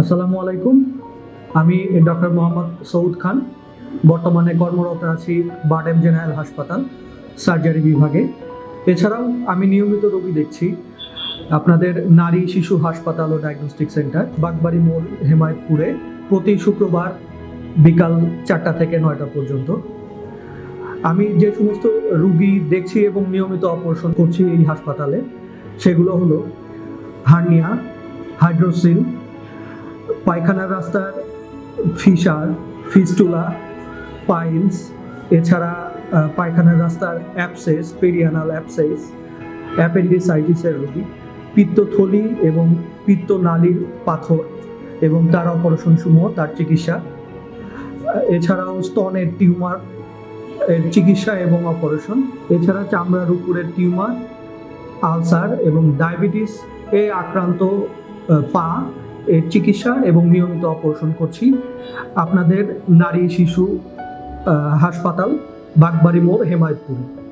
আসসালামু আলাইকুম। আমি ডক্টর মোহাম্মদ সৌদ খান, বর্তমানে কর্মরত আছি বাডেম জেনারেল হাসপাতাল, সার্জারি বিভাগে। এছাড়াও আমি নিয়মিত রোগী দেখছি। আপনাদের নারী শিশু হাসপাতাল ও ডায়াগনস্টিক সেন্টার বাগবাড়ি মোড়, হেমায়তপুরে প্রতি শুক্রবার বিকাল চারটা থেকে নয়টা পর্যন্ত। আমি যে সমস্ত রুগী দেখছি এবং নিয়মিত অপারেশন করছি এই হাসপাতালে, সেগুলো হলো হার্নিয়া, হাইড্রোসিল পায়খানার রাস্তার ফিশার, ফিস্টুলা, পাইলস, এছাড়া পায়খানার রাস্তার অ্যাপসেস, পেরিয়ানাল অ্যাপসেস, অ্যাপেন্ডিসাইটিসের রোগী, পিত্তথলি এবং পিত্তনালীর পাথর এবং তার অপারেশন সমূহ, তার চিকিৎসা। এছাড়াও স্তনের টিউমার এর চিকিৎসা এবং অপারেশন। এছাড়া চামড়ার উপরের টিউমার, আলসার এবং ডায়াবেটিস, এ আক্রান্ত পা এর চিকিৎসা এবং নিয়মিত অপারেশন করছি। আপনাদের নারী শিশু হাসপাতাল বাগবাড়ি মোড় হেমায়তপুর।